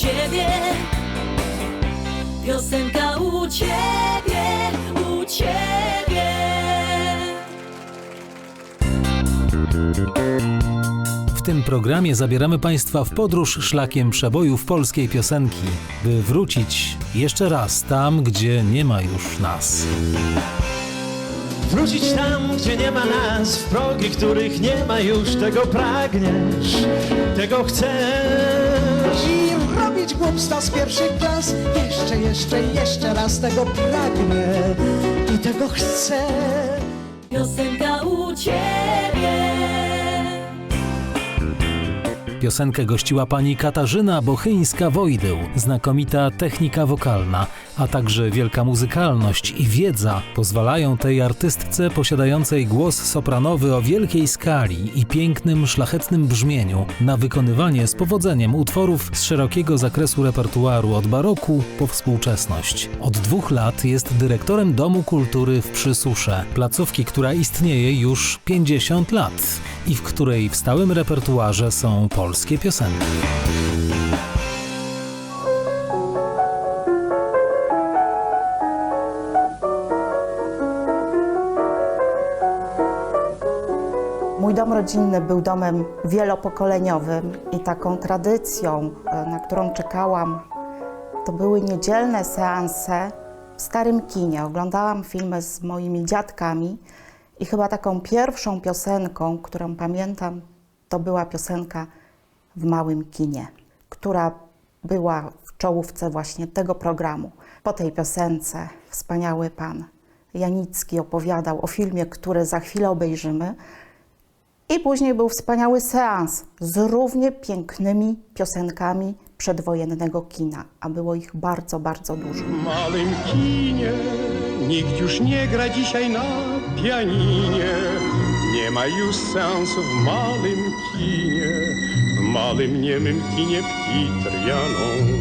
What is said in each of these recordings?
ciebie. Piosenka u ciebie, u ciebie. W tym programie zabieramy Państwa w podróż szlakiem przebojów polskiej piosenki, by wrócić jeszcze raz tam, gdzie nie ma już nas. Wrócić tam, gdzie nie ma nas, w progi, których nie ma już, tego pragniesz, tego chcesz. I robić głupstwa z pierwszych klas Jeszcze, jeszcze, jeszcze raz tego pragnę I tego chcę Piosenka u ciebie. Piosenkę gościła pani Katarzyna Bochyńska-Wojdył, znakomita technika wokalna, a także wielka muzykalność i wiedza pozwalają tej artystce posiadającej głos sopranowy o wielkiej skali i pięknym, szlachetnym brzmieniu na wykonywanie z powodzeniem utworów z szerokiego zakresu repertuaru od baroku po współczesność. Od dwóch lat jest dyrektorem Domu Kultury w Przysusze, placówki, która istnieje już 50 lat i w której w stałym repertuarze są polskie piosenki. Mój dom rodzinny był domem wielopokoleniowym i taką tradycją, e, na którą czekałam, to były niedzielne seanse w starym kinie. Oglądałam filmy z moimi dziadkami i chyba taką pierwszą piosenką, którą pamiętam, to była piosenka w małym kinie, która była w czołówce właśnie tego programu. Po tej piosence wspaniały pan Janicki opowiadał o filmie, który za chwilę obejrzymy. I później był wspaniały seans z równie pięknymi piosenkami przedwojennego kina, a było ich bardzo, bardzo dużo. W małym kinie nikt już nie gra dzisiaj na pianinie. Nie ma już sensu w małym kinie, w małym niemym kinie Pitrianą.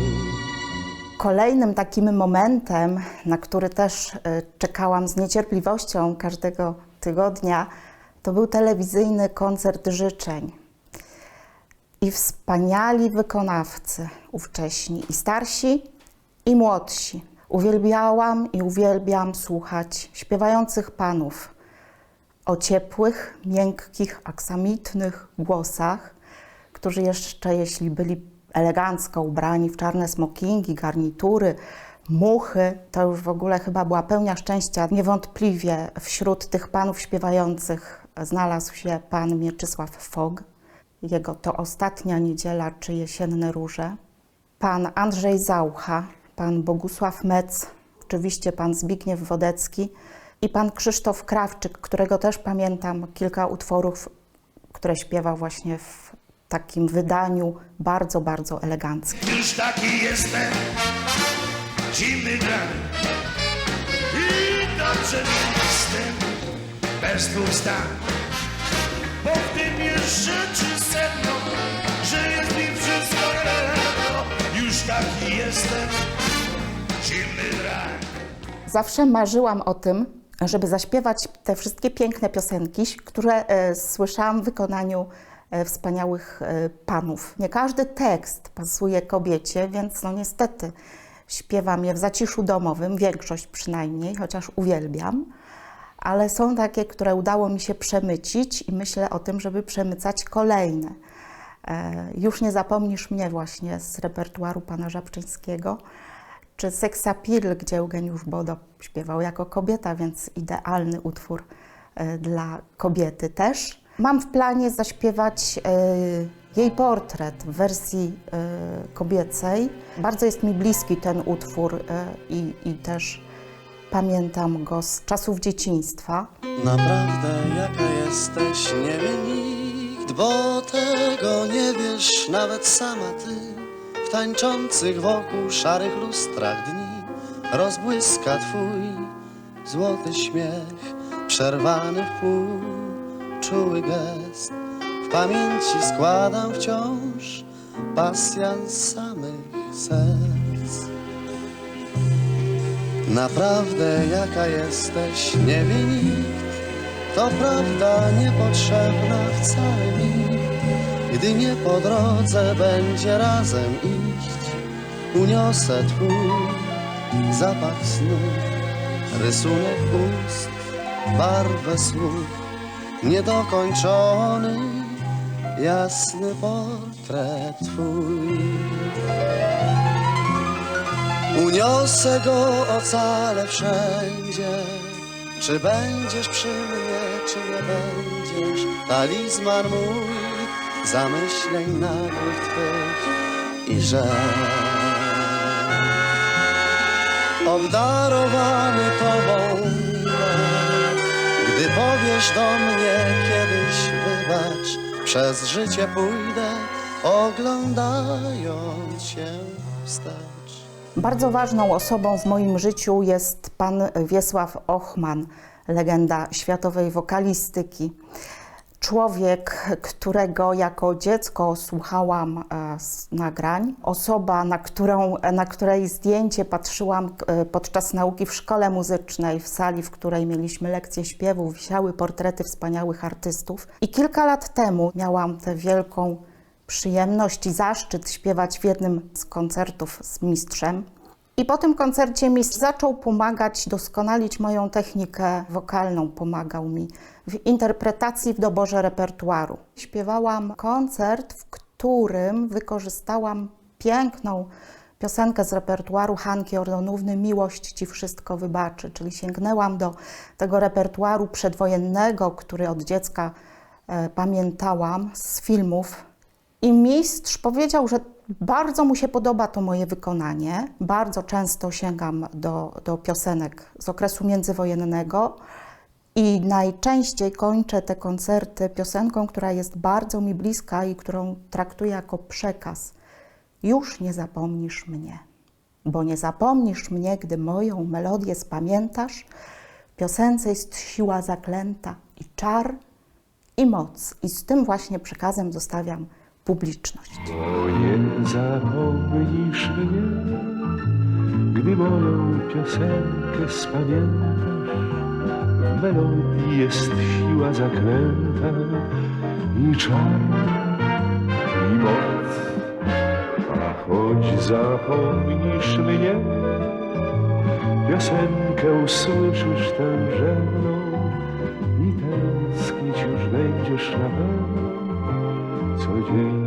Kolejnym takim momentem, na który też y, czekałam z niecierpliwością każdego tygodnia, to był telewizyjny koncert życzeń. I wspaniali wykonawcy ówcześni, i starsi, i młodsi. Uwielbiałam i uwielbiam słuchać śpiewających panów o ciepłych, miękkich, aksamitnych głosach, którzy jeszcze, jeśli byli elegancko ubrani w czarne smokingi, garnitury, muchy, to już w ogóle chyba była pełnia szczęścia. Niewątpliwie wśród tych panów śpiewających znalazł się pan Mieczysław Fog. Jego to ostatnia niedziela czy jesienne róże. Pan Andrzej Zaucha, pan Bogusław Mec, oczywiście pan Zbigniew Wodecki i pan Krzysztof Krawczyk, którego też pamiętam kilka utworów, które śpiewał właśnie w takim wydaniu bardzo, bardzo eleganckim. Już taki jestem, zimny gran I dobrze jestem, bez dwóch stan Bo w tym jest rzeczy sedno, że jest mi wszystko jedno. Już taki jestem, Zawsze marzyłam o tym, żeby zaśpiewać te wszystkie piękne piosenki, które e, słyszałam w wykonaniu e, wspaniałych e, panów. Nie każdy tekst pasuje kobiecie, więc no niestety śpiewam je w zaciszu domowym, większość przynajmniej, chociaż uwielbiam. Ale są takie, które udało mi się przemycić i myślę o tym, żeby przemycać kolejne. Już nie zapomnisz mnie właśnie z repertuaru pana Żabczyńskiego, czy Seksapil, gdzie Eugeniusz Bodo śpiewał jako kobieta, więc idealny utwór e, dla kobiety też. Mam w planie zaśpiewać e, jej portret w wersji e, kobiecej. Bardzo jest mi bliski ten utwór i, i też pamiętam go z czasów dzieciństwa. Naprawdę jaka jesteś, nie nikt, bo tego nie wiesz nawet sama ty. Tańczących wokół szarych lustrach dni rozbłyska twój złoty śmiech, przerwany w pół, czuły gest. W pamięci składam wciąż pasjans samych serc. Naprawdę jaka jesteś, nie wie nikt To prawda niepotrzebna wcale mi Gdy nie po drodze będzie razem iść uniosę twój zapach snu, rysunek ust, barwę słów, niedokończony, jasny portret twój. Uniosę go ocalę wszędzie, czy będziesz przy mnie, czy nie będziesz, talizman mój, zamyśleń nagłych twych i że obdarowany tobą gdy powiesz do mnie kiedyś wybacz, przez życie pójdę, oglądając się wstecz. Bardzo ważną osobą w moim życiu jest pan Wiesław Ochman, legenda światowej wokalistyki. Człowiek, którego jako dziecko słuchałam e, nagrań, osoba, na, którą, na której zdjęcie patrzyłam e, podczas nauki w szkole muzycznej, w sali, w której mieliśmy lekcje śpiewu, wisiały portrety wspaniałych artystów. I kilka lat temu miałam tę wielką przyjemność i zaszczyt śpiewać w jednym z koncertów z mistrzem. I po tym koncercie mistrz zaczął pomagać, doskonalić moją technikę wokalną, pomagał mi w interpretacji, w doborze repertuaru. Śpiewałam koncert, w którym wykorzystałam piękną piosenkę z repertuaru Hanki Ordonówny Miłość Ci Wszystko Wybaczy, czyli sięgnęłam do tego repertuaru przedwojennego, który od dziecka e, pamiętałam z filmów. I mistrz powiedział, że bardzo mu się podoba to moje wykonanie. Bardzo często sięgam do, do piosenek z okresu międzywojennego i najczęściej kończę te koncerty piosenką, która jest bardzo mi bliska i którą traktuję jako przekaz. Już nie zapomnisz mnie, bo nie zapomnisz mnie, gdy moją melodię spamiętasz. W piosence jest siła zaklęta i czar, i moc. I z tym właśnie przekazem zostawiam publiczność. Nie zapomnisz mnie, gdy moją piosenkę spamiętasz. Melodii jest siła zaklęta i czar, i moc. A choć zapomnisz mnie, piosenkę usłyszysz tęże mną i tęsknić już będziesz na pewno co dzień.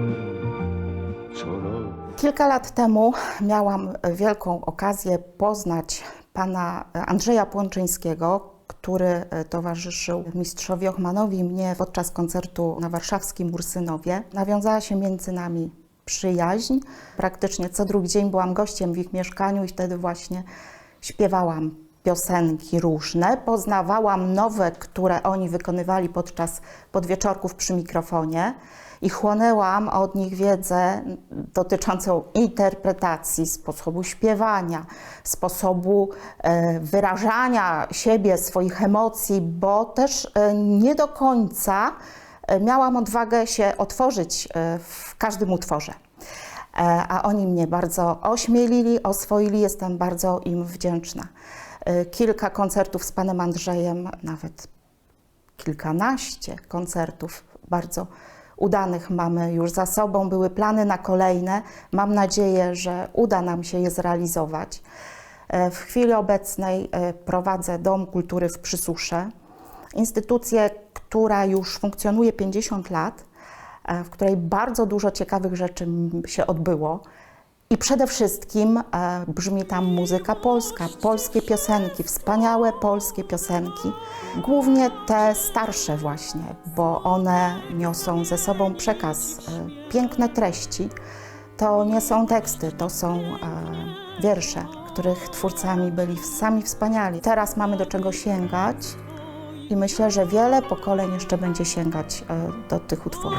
Kilka lat temu miałam wielką okazję poznać pana Andrzeja Płonczyńskiego, który towarzyszył mistrzowi Ochmanowi mnie podczas koncertu na warszawskim Ursynowie. Nawiązała się między nami przyjaźń. Praktycznie co drugi dzień byłam gościem w ich mieszkaniu i wtedy właśnie śpiewałam piosenki różne, poznawałam nowe, które oni wykonywali podczas podwieczorków przy mikrofonie i chłonęłam od nich wiedzę dotyczącą interpretacji, sposobu śpiewania, sposobu e, wyrażania siebie, swoich emocji, bo też e, nie do końca e, miałam odwagę się otworzyć w każdym utworze. A oni mnie bardzo ośmielili, oswoili, jestem bardzo im wdzięczna. E, Kilka koncertów z panem Andrzejem, nawet kilkanaście koncertów bardzo udanych mamy już za sobą. Były plany na kolejne. Mam nadzieję, że uda nam się je zrealizować. E, W chwili obecnej e, prowadzę Dom Kultury w Przysusze, instytucję, która już funkcjonuje 50 lat, w której bardzo dużo ciekawych rzeczy się odbyło. I przede wszystkim e, brzmi tam muzyka polska, polskie piosenki, wspaniałe polskie piosenki, głównie te starsze właśnie, bo one niosą ze sobą przekaz, e, piękne treści. To nie są teksty, to są e, wiersze, których twórcami byli sami wspaniali. Teraz mamy do czego sięgać i myślę, że wiele pokoleń jeszcze będzie sięgać e, do tych utworów.